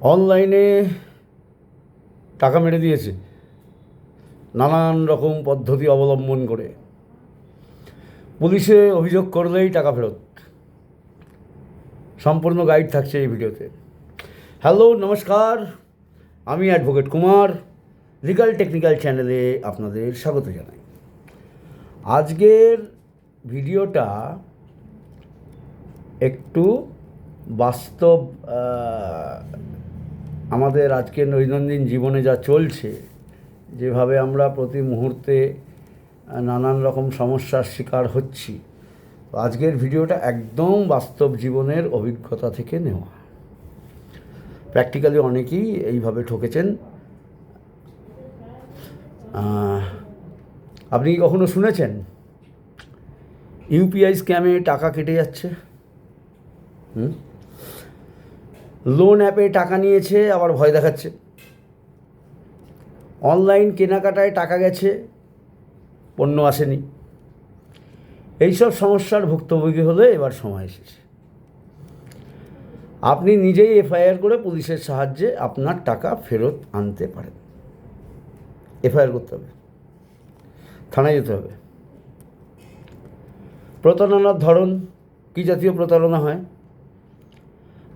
অনলাইনে টাকা মেরে দিয়েছে। নানান রকম পদ্ধতি অবলম্বন করে। পুলিশে অভিযোগ করলেই টাকা ফেরত। সম্পূর্ণ গাইড থাকছে এই ভিডিওতে। হ্যালো, নমস্কার। আমি অ্যাডভোকেট কুমার। লিগাল টেকনিক্যাল চ্যানেলে আপনাদের স্বাগত জানাই। আজকের ভিডিওটা একটু বাস্তব আমাদের আজকের দৈনন্দিন জীবনে যা চলছে, যেভাবে আমরা প্রতি মুহূর্তে নানান রকম সমস্যার শিকার হচ্ছি আজকের ভিডিওটা একদম বাস্তব জীবনের অভিজ্ঞতা থেকে নেওয়া। প্র্যাকটিক্যালি অনেকেই এইভাবে ঠকেছেন। আপনি কি কখনো শুনেছেন? ইউপিআই স্ক্যামে টাকা কেটে যাচ্ছে? হুম? লোন অ্যাপে টাকা নিয়েছে, আবার ভয় দেখাচ্ছে। অনলাইন কেনাকাটায় টাকা গেছে, পণ্য আসেনি। এইসব সমস্যার ভুক্তভোগী হলে এবার সময় এসেছে। আপনি নিজেই এফআইআর করে পুলিশের সাহায্যে আপনার টাকা ফেরত আনতে পারেন। এফআইআর করতে হবে। থানায় যেতে হবে। প্রতারণার ধরন, কী জাতীয় প্রতারণা হয়?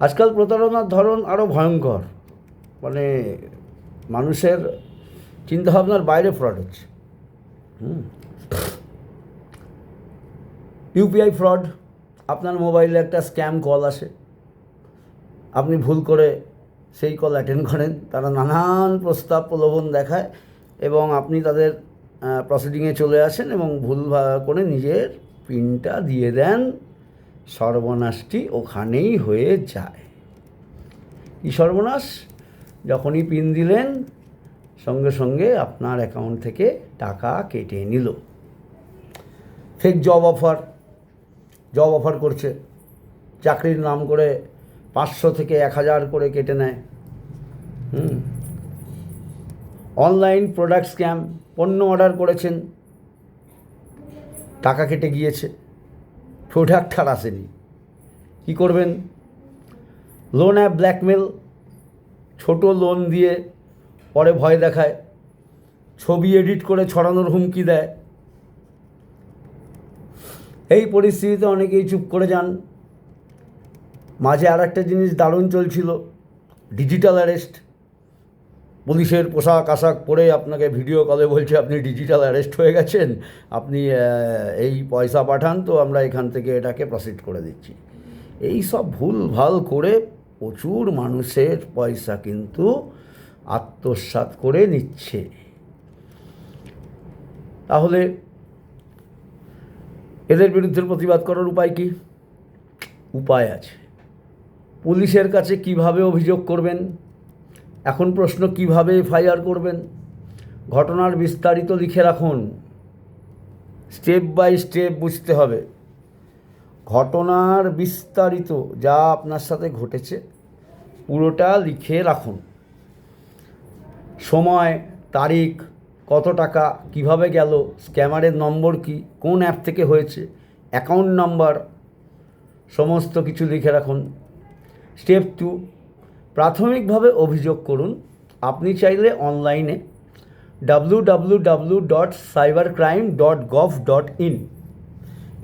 আজকাল প্রতারণার ধরন আরও ভয়ঙ্কর। মানে মানুষের চিন্তাভাবনার বাইরে ফ্রড হচ্ছে। হুম। ইউপিআই ফ্রড, আপনার মোবাইলে একটা স্ক্যাম কল আসে। আপনি ভুল করে সেই কল অ্যাটেন্ড করেন, তারা নানান প্রস্তাব প্রলোভন দেখায় এবং আপনি তাদের প্রসিডিংয়ে চলে আসেন এবং ভুল করে নিজের পিনটা দিয়ে দেন। সর্বনাশটি ওখানেই হয়ে যায়। কি সর্বনাশ যখনই পিন দিলেন, সঙ্গে সঙ্গে আপনার অ্যাকাউন্ট থেকে টাকা কেটে নিল। Fake job offer job offer করছে। চাকরির নাম করে পাঁচশো থেকে এক হাজার করে কেটে নেয়। হুম। অনলাইন প্রোডাক্ট স্ক্যাম পণ্য অর্ডার করেছেন। টাকা কেটে গিয়েছে। প্রোডাক্ট আর আসেনি। কী করবেন? লোন অ্যাপ ব্ল্যাকমেল ছোট লোন দিয়ে পরে ভয় দেখায়, ছবি এডিট করে ছড়ানোর হুমকি দেয়। এই পরিস্থিতিতে অনেকেই চুপ করে যান। মাঝে আর একটা জিনিস দারুণ চলছিল ডিজিটাল অ্যারেস্ট পুলিশের পোশাক আশাক পরে আপনাকে ভিডিও কলে বলছে, আপনি ডিজিটাল অ্যারেস্ট হয়ে গেছেন, আপনি এই পয়সা পাঠান তো আমরা এখান থেকে এটাকে প্রসিড করে দিচ্ছি। এই সব ভুল ভালো করে প্রচুর মানুষের পয়সা কিন্তু আত্মসাৎ করে নিচ্ছে। তাহলে এদের বিরুদ্ধে প্রতিবাদ করার উপায় কি? উপায় আছে। পুলিশের কাছে কীভাবে অভিযোগ করবেন? এখন প্রশ্ন, কীভাবে এফআইআর করবেন? ঘটনার বিস্তারিত লিখে রাখুন। স্টেপ বাই স্টেপ বুঝতে হবে। ঘটনার বিস্তারিত যা আপনার সাথে ঘটেছে, পুরোটা লিখে রাখুন। সময়, তারিখ, কত টাকা, কীভাবে গেল স্ক্যামারের নম্বর কি, কোন অ্যাপ থেকে হয়েছে অ্যাকাউন্ট নাম্বার সমস্ত কিছু লিখে রাখুন। স্টেপ টু প্রাথমিকভাবে অভিযোগ করুন, আপনি চাইলে অনলাইনে W W W dot cyber crime dot gov dot in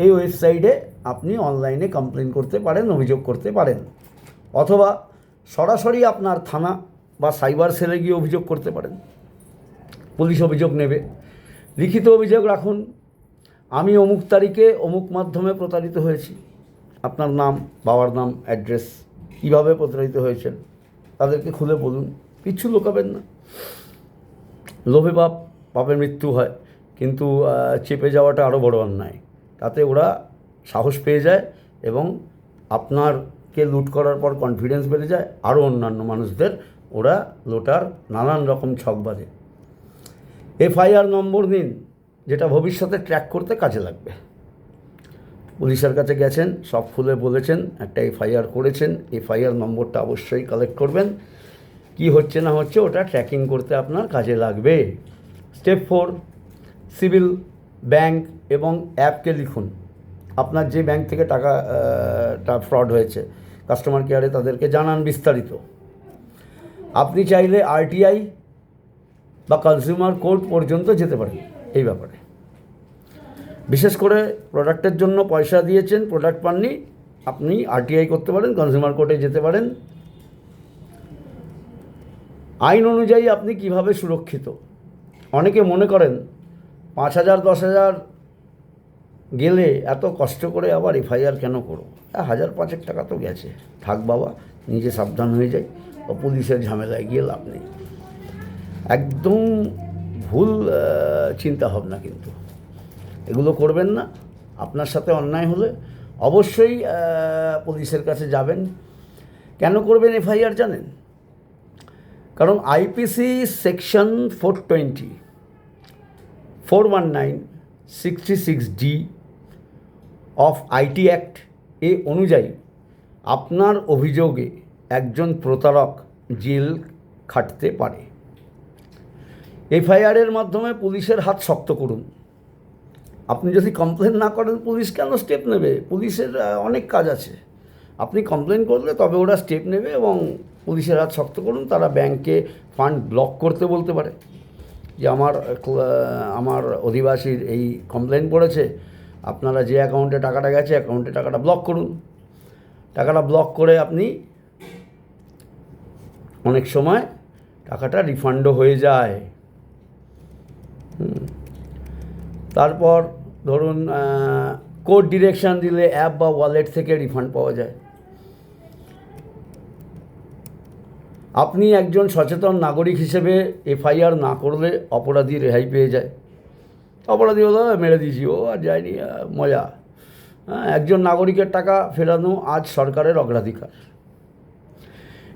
এই ওয়েবসাইটে আপনি অনলাইনে কমপ্লেন করতে পারেন, অভিযোগ করতে পারেন। অথবা সরাসরি আপনার থানা বা সাইবার সেলে গিয়ে অভিযোগ করতে পারেন। পুলিশ অভিযোগ নেবে। লিখিত অভিযোগ রাখুন, আমি অমুক তারিখে অমুক মাধ্যমে প্রতারিত হয়েছি। আপনার নাম, বাবার নাম অ্যাড্রেস কীভাবে প্রতারিত হয়েছেন? তাদেরকে খুলে বলুন। কিচ্ছু লোকাবেন না। লোভে পাপ পাপের মৃত্যু হয়, কিন্তু চেপে যাওয়াটা আরও বড় অন্যায়। তাতে ওরা সাহস পেয়ে যায় এবং আপনারকে লুট করার পর কনফিডেন্স বেড়ে যায়। আরও অন্যান্য মানুষদের ওরা লোটার নানান রকম ছক বাঁধে। এফআইআর নম্বর নিন, যেটা ভবিষ্যতে ট্র্যাক করতে কাজে লাগবে। পুলিশের কাছে গেছেন, সব খুলে বলেছেন, একটা এফআইআর করেছেন, এফআইআর নম্বরটা অবশ্যই কালেক্ট করবেন। কি হচ্ছে না হচ্ছে ওটা ট্র্যাকিং করতে আপনার কাজে লাগবে। স্টেপ ফোর সিভিল ব্যাংক এবং অ্যাপকে লিখুন। আপনার যে ব্যাংক থেকে টাকাটা ফ্রড হয়েছে কাস্টমার কেয়ারে তাদেরকে জানান বিস্তারিত। আপনি চাইলে আরটিআই বা কনজিউমার কোর্ট পর্যন্ত যেতে পারেন, এই ব্যাপারে। বিশেষ করে প্রোডাক্টের জন্য পয়সা দিয়েছেন প্রোডাক্ট পাননি আপনি আরটিআই করতে পারেন কনজিউমার কোর্টে যেতে পারেন। আইন অনুযায়ী আপনি কীভাবে সুরক্ষিত? অনেকে মনে করেন পাঁচ হাজার দশ হাজার গেলে এত কষ্ট করে আবার এফআইআর কেন করো আ, হাজার পাঁচেক টাকা তো গেছে। থাক বাবা নিজে সাবধান হয়ে যায় ও পুলিশের ঝামেলায় গিয়ে লাভ নেই। একদম ভুল চিন্তা ভাবনা কিন্তু। এগুলো করবেন না। আপনার সাথে অন্যায় হলে অবশ্যই পুলিশের কাছে যাবেন। কেন করবেন এফআইআর জানেন? কারণ IPC section four twenty, four one nine sixty six D of IT act এ অনুযায়ী আপনার অভিযোগে একজন প্রতারক জেল খাটতে পারে। এফআইআরের মাধ্যমে পুলিশের হাত শক্ত করুন। আপনি যদি কমপ্লেন না করেন, পুলিশ কেন স্টেপ নেবে? পুলিশের অনেক কাজ আছে। আপনি কমপ্লেন করলে তবে ওরা স্টেপ নেবে এবং পুলিশের হাত শক্ত করুন, তারা ব্যাংকে ফান্ড ব্লক করতে বলতে পারে। যে আমার আমার অধিবাসীর এই কমপ্লেন পড়েছে, আপনারা যে অ্যাকাউন্টে টাকাটা গেছে অ্যাকাউন্টে টাকাটা ব্লক করুন। টাকাটা ব্লক করে আপনি অনেক সময় টাকাটা রিফান্ডও হয়ে যায়। তারপর ধরুন কোড ডিরেকশন দিলে অ্যাপ বা ওয়ালেট থেকে রিফান্ড পাওয়া যায়। আপনি একজন সচেতন নাগরিক হিসেবে এফআইআর না করলে অপরাধী রেহাই পেয়ে যায়। অপরাধী হলো "আহ, মেরে দিয়েছি ও আর যায়নি মজা। হ্যাঁ একজন নাগরিকের টাকা ফেরানো আজ সরকারের অগ্রাধিকার।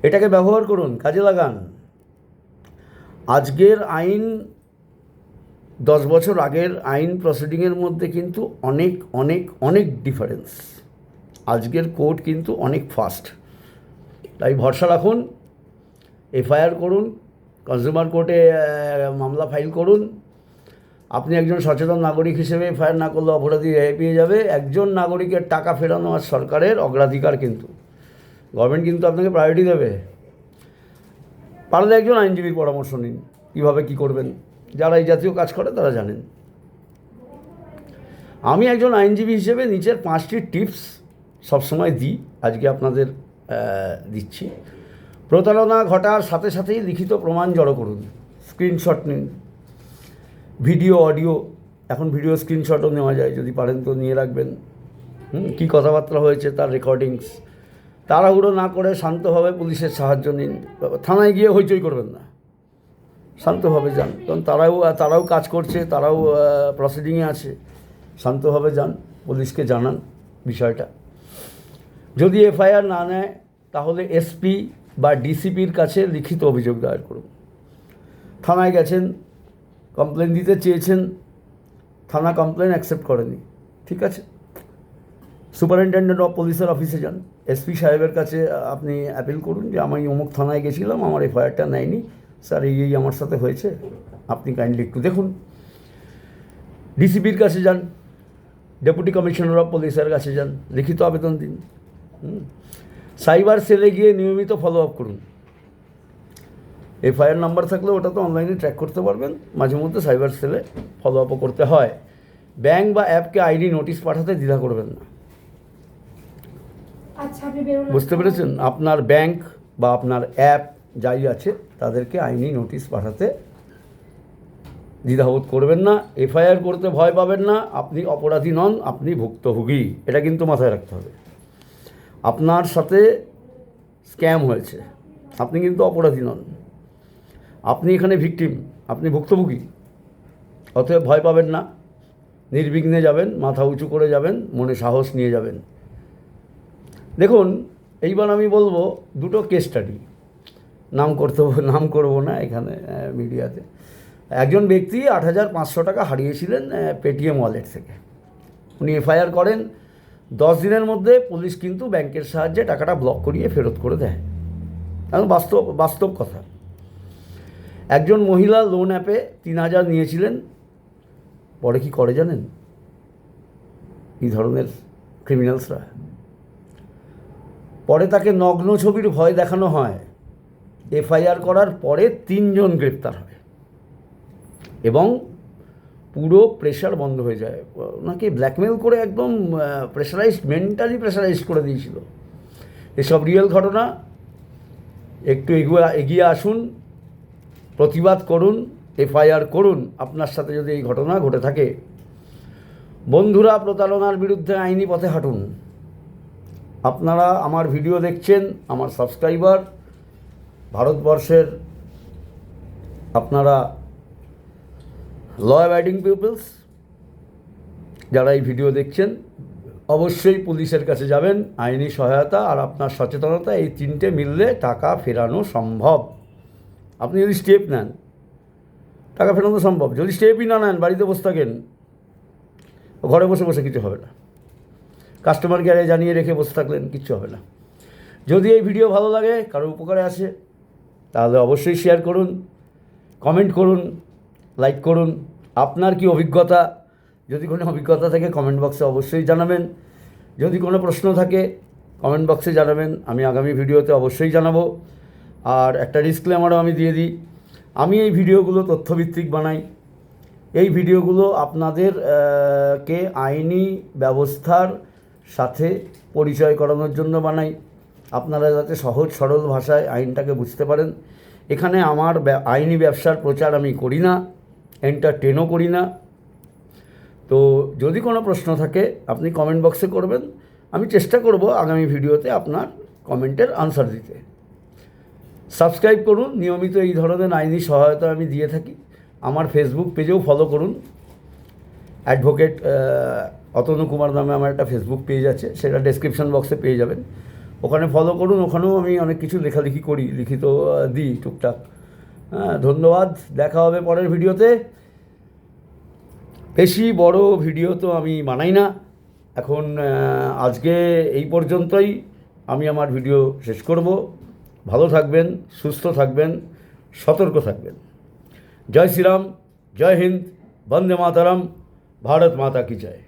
এটাকে ব্যবহার করুন কাজে লাগান। আজকের আইন দশ বছর আগের আইন প্রসিডিংয়ের মধ্যে কিন্তু অনেক অনেক অনেক ডিফারেন্স আজকের কোর্ট কিন্তু অনেক ফাস্ট তাই ভরসা রাখুন, এফআইআর করুন কনজিউমার কোর্টে মামলা ফাইল করুন। আপনি একজন সচেতন নাগরিক হিসেবে এফআইআর না করলে অপরাধী রেহাই পেয়ে যাবে। একজন নাগরিকের টাকা ফেরানো আর সরকারের অগ্রাধিকার কিন্তু। গভর্নমেন্ট কিন্তু আপনাকে প্রায়োরিটি দেবে। পারলে একজন আইনজীবীর পরামর্শ নিন, কীভাবে কী করবেন। যারা এই জাতীয় কাজ করে তারা জানেন। আমি একজন আইনজীবী হিসেবে নিচের পাঁচটি টিপস সবসময় দিই, আজকে আপনাদের দিচ্ছি। প্রতারণা ঘটার সাথে সাথেই লিখিত প্রমাণ জড়ো করুন, স্ক্রিনশট নিন। ভিডিও, অডিও, এখন ভিডিও স্ক্রিনশটও নেওয়া যায়, যদি পারেন তো নিয়ে রাখবেন। হুম, কী কথাবার্তা হয়েছে তার রেকর্ডিংস তাড়াহুড়ো না করে শান্তভাবে পুলিশের সাহায্য নিন। থানায় গিয়ে হইচই করবেন না। শান্তভাবে যান। কারণ তারাও তারাও কাজ করছে, তারাও প্রসিডিংয়ে আছে। শান্তভাবে যান। পুলিশকে জানান বিষয়টা। যদি এফআইআর না নেয়, তাহলে এসপি বা ডিসিপির কাছে লিখিত অভিযোগ দায়ের করুন। থানায় গেছেন কমপ্লেন দিতে চেয়েছেন, থানা কমপ্লেন অ্যাকসেপ্ট করেনি। ঠিক আছে? সুপারিনটেন্ডেন্ট অফ পুলিশের অফিসে যান। এসপি সাহেবের কাছে আপনি অ্যাপিল করুন যে আমি অমুক থানায় গেছিলাম, আমার এফআইআরটা নেয়নি। স্যার এই এই আমার সাথে হয়েছে। আপনি কাইন্ডলি একটু দেখুন। ডিসিপির কাছে যান। ডেপুটি কমিশনার অফ পুলিশের কাছে যান। লিখিত আবেদন দিন। সাইবার সেলে গিয়ে নিয়মিত ফলো আপ করুন এফআইআর নাম্বার থাকলে ওটা তো অনলাইনে ট্র্যাক করতে পারবেন। মাঝে মধ্যে সাইবার সেলে ফলো আপও করতে হয়। ব্যাংক বা অ্যাপকে আইডি নোটিশ পাঠাতে দ্বিধা করবেন না। আচ্ছা বুঝতে পেরেছেন? আপনার ব্যাংক বা আপনার অ্যাপ যাই আছে, তাদেরকে আইনি নোটিশ পাঠাতে দ্বিধাবোধ করবেন না, এফআইআর করতে ভয় পাবেন না, আপনি অপরাধী নন, আপনি ভুক্তভোগী। এটা কিন্তু মাথায় রাখতে হবে। আপনার সাথে স্ক্যাম হয়েছে, আপনি কিন্তু অপরাধী নন। আপনি এখানে ভিকটিম, আপনি ভুক্তভোগী। অতএব ভয় পাবেন না, নির্বিঘ্নে যাবেন, মাথা উঁচু করে যাবেন, মনে সাহস নিয়ে যাবেন। দেখুন, এইবার আমি বলব, দুটো কেস স্টাডি নাম করতে নাম করব না এখানে মিডিয়াতে। একজন ব্যক্তি আট হাজার পাঁচশো টাকা হারিয়েছিলেন পেটিএম ওয়ালেট থেকে। উনি এফআইআর করেন, দশ দিনের মধ্যে পুলিশ কিন্তু ব্যাংকের সাহায্যে টাকাটা ব্লক করিয়ে ফেরত করে দেয়। এখন বাস্তব বাস্তব কথা। একজন মহিলা লোন অ্যাপে তিন হাজার নিয়েছিলেন, পরে কি করে জানেন? এই ধরনের ক্রিমিনালসরা পরে তাকে নগ্ন ছবির ভয় দেখানো হয়। এফআইআর করার পরে তিনজন গ্রেপ্তার হয় এবং পুরো প্রেশার বন্ধ হয়ে যায়। ওনাকে ব্ল্যাকমেল করে একদম প্রেশারাইজড, মেন্টালি প্রেশারাইজড করে দিয়েছিল। এসব রিয়েল ঘটনা। একটু এগিয়ে এগিয়ে আসুন, প্রতিবাদ করুন, এফআইআর করুন। আপনার সাথে যদি এই ঘটনা ঘটে থাকে। বন্ধুরা, প্রতারণার বিরুদ্ধে আইনি পথে হাঁটুন। আপনারা আমার ভিডিও দেখছেন, আমার সাবস্ক্রাইবার ভারতবর্ষের আপনারা ল অ্যাবাইডিং পিপলস যারা এই ভিডিও দেখছেন, অবশ্যই পুলিশের কাছে যাবেন, আইনি সহায়তা আর আপনার সচেতনতা, এই তিনটে মিললে টাকা ফেরানো সম্ভব। আপনি যদি স্টেপ নেন, টাকা ফেরানো সম্ভব। যদি স্টেপই না নেন, বাড়িতে বসে থাকেন, ঘরে বসে বসে কিছু হবে না। কাস্টমার কেয়ারে জানিয়ে রেখে বসে থাকলেন, কিচ্ছু হবে না। যদি এই ভিডিও ভালো লাগে কারও উপকারে আসে তাহলে অবশ্যই শেয়ার করুন কমেন্ট করুন লাইক করুন। আপনার কি অভিজ্ঞতা? যদি কোনো অভিজ্ঞতা থাকে কমেন্ট বক্সে অবশ্যই জানাবেন। যদি কোনো প্রশ্ন থাকে কমেন্ট বক্সে জানাবেন। আমি আগামী ভিডিওতে অবশ্যই জানাব। আর একটা ডিসক্লেমারও আমি দিয়ে দিই। আমি এই ভিডিওগুলো তথ্যভিত্তিক বানাই। এই ভিডিওগুলো আপনাদের কে আইনি ব্যবস্থার সাথে পরিচয় করানোর জন্য বানাই। আপনারা যাতে সহজ সরল ভাষায় আইনটাকে বুঝতে পারেন। এখানে আমার আইনি ব্যবসার প্রচার আমি করি না এন্টারটেনও করি না। তো যদি কোনো প্রশ্ন থাকে, আপনি কমেন্ট বক্সে করবেন। আমি চেষ্টা করব আগামী ভিডিওতে আপনার কমেন্টের আনসার দিতে। সাবস্ক্রাইব করুন, নিয়মিত এই ধরনের আইনি সহায়তা আমি দিয়ে থাকি। আমার ফেসবুক পেজেও ফলো করুন। অ্যাডভোকেট অতনু কুমার নামে আমার একটা ফেসবুক পেজ আছে, সেটা ডেসক্রিপশন বক্সে পেয়ে যাবেন। ওখানে ফলো করুন, ওখানেও আমি অনেক কিছু লেখালেখি করি, লিখিত দিই টুকটাক। হ্যাঁ ধন্যবাদ, দেখা হবে পরের ভিডিওতে। বেশি বড় ভিডিও তো আমি বানাই না। এখন আজকে এই পর্যন্তই আমি আমার ভিডিও শেষ করব। ভালো থাকবেন, সুস্থ থাকবেন, সতর্ক থাকবেন। জয় শ্রীরাম, জয় হিন্দ, বন্দে মাতারাম, ভারত মাতা কি জয়।